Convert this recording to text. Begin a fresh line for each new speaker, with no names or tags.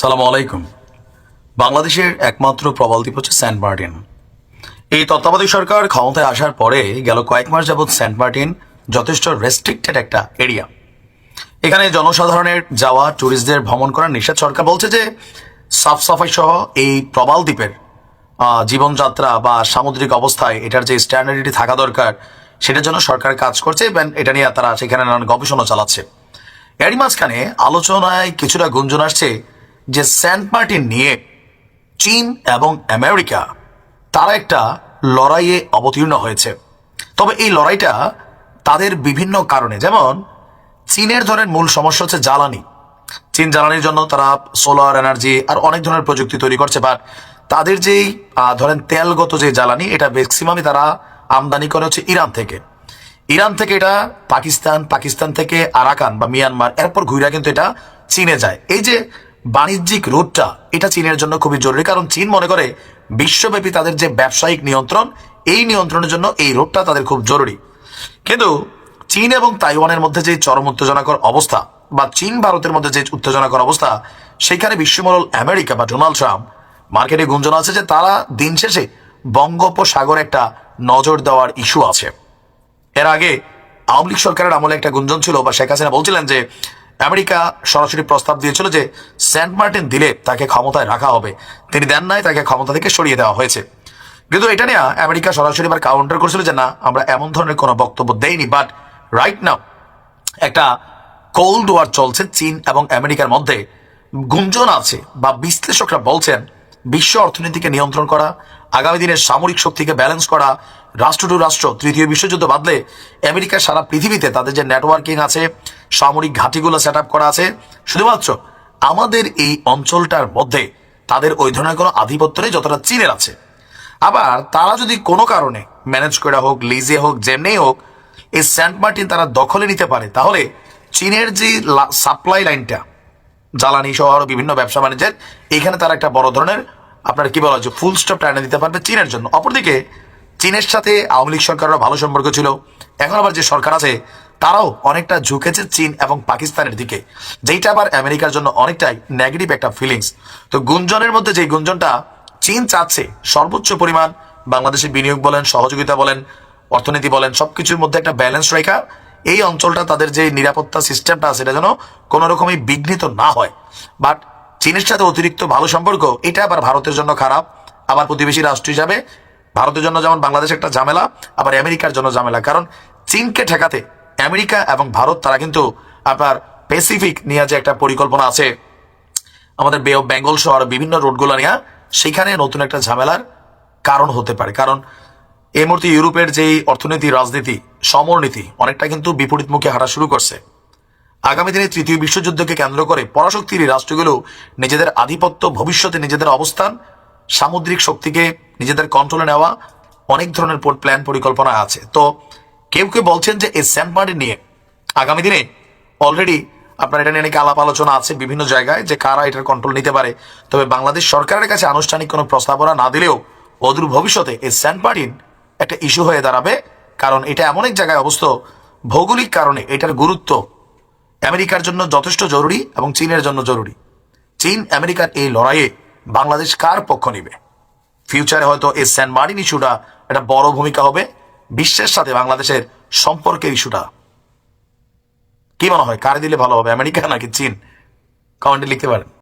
সালাম আলাইকুম। বাংলাদেশের একমাত্র প্রবাল দ্বীপ হচ্ছে সেন্ট মার্টিন। এই তত্ত্বাবধায়ক সরকার ক্ষমতায় আসার পরে গেল কয়েক মাস যাবৎ সেন্ট মার্টিন যথেষ্ট রেস্ট্রিক্টেড একটা এরিয়া এখানে জনসাধারণের যাওয়া ট্যুরিস্টদের ভ্রমণ করার নিষেধ সরকার বলছে যে সাফ সাফাই সহ এই প্রবাল দ্বীপের জীবনযাত্রা বা সামুদ্রিক অবস্থায় এটার যে স্ট্যান্ডার্ডিটি থাকা দরকার, সেটার জন্য সরকার কাজ করছে এবং এটা নিয়ে তারা সেখানে নানান গবেষণা চালাচ্ছে। এরই মাঝখানে আলোচনায় কিছুটা গুঞ্জন আসছে যে সেন্ট মার্টিন নিয়ে চীন এবং আমেরিকা, তারা একটা লড়াইয়ে অবতীর্ণ হয়েছে। তবে এই লড়াইটা তাদের বিভিন্ন কারণে। যেমন, চীনের ধরেন মূল সমস্যা হচ্ছে জ্বালানি। চীন জ্বালানির জন্য তারা সোলার এনার্জি আর অনেক ধরনের প্রযুক্তি তৈরি করছে বাট তাদের যেই ধরেন তেলগত যে জ্বালানি, এটা ম্যাক্সিমামই তারা আমদানি করে হচ্ছে ইরান থেকে। ইরান থেকে এটা পাকিস্তান পাকিস্তান থেকে আরাকান বা মিয়ানমার, এরপর ঘুরে কিন্তু এটা চীনে যায়। এই যে বাণিজ্যিক রুটটা এটা চীনের জন্য খুবই জরুরি, কারণ চীন মনে করে বিশ্বব্যাপী তাদের যে ব্যবসায়িক নিয়ন্ত্রণ, এই নিয়ন্ত্রণের জন্য এই রুটটা তাদের খুব জরুরি। কিন্তু চীন এবং তাইওয়ানের মধ্যে যে চরম উত্তেজনাকর অবস্থা বা চীন ভারতের মধ্যে যে উত্তেজনাকর অবস্থা, সেখানে বিশ্বমরল আমেরিকা বা ডোনাল্ড ট্রাম্প মার্কেটে গুঞ্জন আছে যে তারা দিন শেষে বঙ্গোপসাগরে একটা নজর দেওয়ার ইস্যু আছে। এর আগে আওয়ামী লীগ সরকারের আমলে একটা গুঞ্জন ছিল বা শেখ হাসিনা বলছিলেন যে আমেরিকা সরাসরি প্রস্তাব দিয়েছিল যে সেন্ট মার্টিন দিলে তাকে ক্ষমতায় রাখা হবে। তিনি দেন নাই, তাকে ক্ষমতা থেকে সরিয়ে দেওয়া হয়েছে। কিন্তু এটা নিয়ে আমেরিকা সরাসরি এবার কাউন্টার করেছিল যে না, আমরা এমন ধরনের কোনো বক্তব্য দেইনি বাট রাইট নাও একটা কোল্ড ওয়ার চলছে চীন এবং আমেরিকার মধ্যে। গুঞ্জন আছে বা বিশ্লেষকরা বলছেন, বিশ্ব অর্থনীতিকে নিয়ন্ত্রণ করা, আগামী দিনের সামরিক শক্তিকে ব্যালেন্স করা, রাষ্ট্র টু রাষ্ট্র, তৃতীয় বিশ্বযুদ্ধ বাদলে আমেরিকা সারা পৃথিবীতে তাদের যে নেটওয়ার্কিং আছে সামরিক ঘাঁটিগুলো সেট করা আছে। শুধুমাত্র আমাদের এই অঞ্চলটার মধ্যে তাদের ওই ধরনের কোনো আধিপত্য নেই যতটা চীনের আছে। আবার তারা যদি কোনো কারণে ম্যানেজ করা হোক লিজে হোক যেমনি হোক, এই সেন্ট মার্টিন তারা দখলে নিতে পারে, তাহলে চীনের যে সাপ্লাই লাইনটা জ্বালানি সহ আরও বিভিন্ন ব্যবসা বাণিজ্যের, এখানে তারা একটা বড় ধরনের আপনার কি বলা হচ্ছে ফুল স্টপ টাইনে দিতে পারবে চীনের জন্য। অপরদিকে চীনের সাথে আওয়ামী লীগ সরকারের ভালো সম্পর্ক ছিল। এখন আবার যে সরকার আছে তারাও অনেকটা ঝুঁকেছে চীন এবং পাকিস্তানের দিকে। যেটা আবার আমেরিকার জন্য অনেকটাই নেগেটিভ একটা ফিলিংস তো গুঞ্জনের মধ্যে যে গুঞ্জনটা চীন চাচ্ছে, সর্বোচ্চ পরিমাণ বাংলাদেশে বিনিয়োগ বলেন, সহযোগিতা বলেন, অর্থনীতি বলেন, সবকিছুর মধ্যে একটা ব্যালেন্স রেখা, এই অঞ্চলটা তাদের যে নিরাপত্তা সিস্টেমটা আছে, এটা যেন কোনো রকমই বিঘ্নিত না হয়। বাট চীনের সাথে অতিরিক্ত ভালো সম্পর্ক, এটা আবার ভারতের জন্য খারাপ। আবার প্রতিবেশী রাষ্ট্র হিসাবে, ভারতের জন্য যেমন বাংলাদেশ একটা ঝামেলা, আবার আমেরিকার জন্য ঝামেলা। কারণ চীনকে ঠেকাতে আমেরিকা এবং ভারত, তারা কিন্তু আপনার প্যাসিফিক নিয়ে যে একটা পরিকল্পনা আছে, আমাদের বে অফ বেঙ্গল সহ আরও বিভিন্ন রোডগুলো নিয়ে, সেখানে নতুন একটা ঝামেলার কারণ হতে পারে। কারণ এই মুহূর্তে ইউরোপের যেই অর্থনীতি, রাজনীতি, সমরনীতি, অনেকটা কিন্তু বিপরীতমুখী হাঁটা শুরু করছে। আগামী দিনে তৃতীয় বিশ্বযুদ্ধকে কেন্দ্র করে পরাশক্তির রাষ্ট্রগুলো নিজেদের আধিপত্য, ভবিষ্যতে নিজেদের অবস্থান, সামুদ্রিক শক্তিকে নিজেদের কন্ট্রোলে নেওয়া, অনেক ধরনের প্ল্যান পরিকল্পনা আছে। তো কেউ কেউ বলছেন যে এই সেন্ট মার্টিন নিয়ে আগামী দিনে অলরেডি আপনার এটা নিয়ে নাকি আলাপ আলোচনা আছে বিভিন্ন জায়গায় যে কারা এটার কন্ট্রোল নিতে পারে। তবে বাংলাদেশ সরকারের কাছে আনুষ্ঠানিক কোনো প্রস্তাবনা না দিলেও অদূর ভবিষ্যতে এই সেন্ট মার্টিন একটা ইস্যু হয়ে দাঁড়াবে। কারণ এটা এমন এক জায়গায় অবস্থ ভৌগোলিক কারণে এটার গুরুত্ব আমেরিকার জন্য যথেষ্ট জরুরি এবং চীনের জন্য জরুরি। চীন আমেরিকার এই লড়াইয়ে বাংলাদেশ কার পক্ষ নিবে? ফিউচারে হয়তো এই সেন্ট মার্টিন ইস্যুটা একটা বড় ভূমিকা হবে। বিশ্বের সাথে বাংলাদেশের সম্পর্কের ইস্যুটা। কি মনে হয়, কারে দিলে ভালো হবে, আমেরিকা নাকি চীন? কমেন্টে লিখতে পারেন।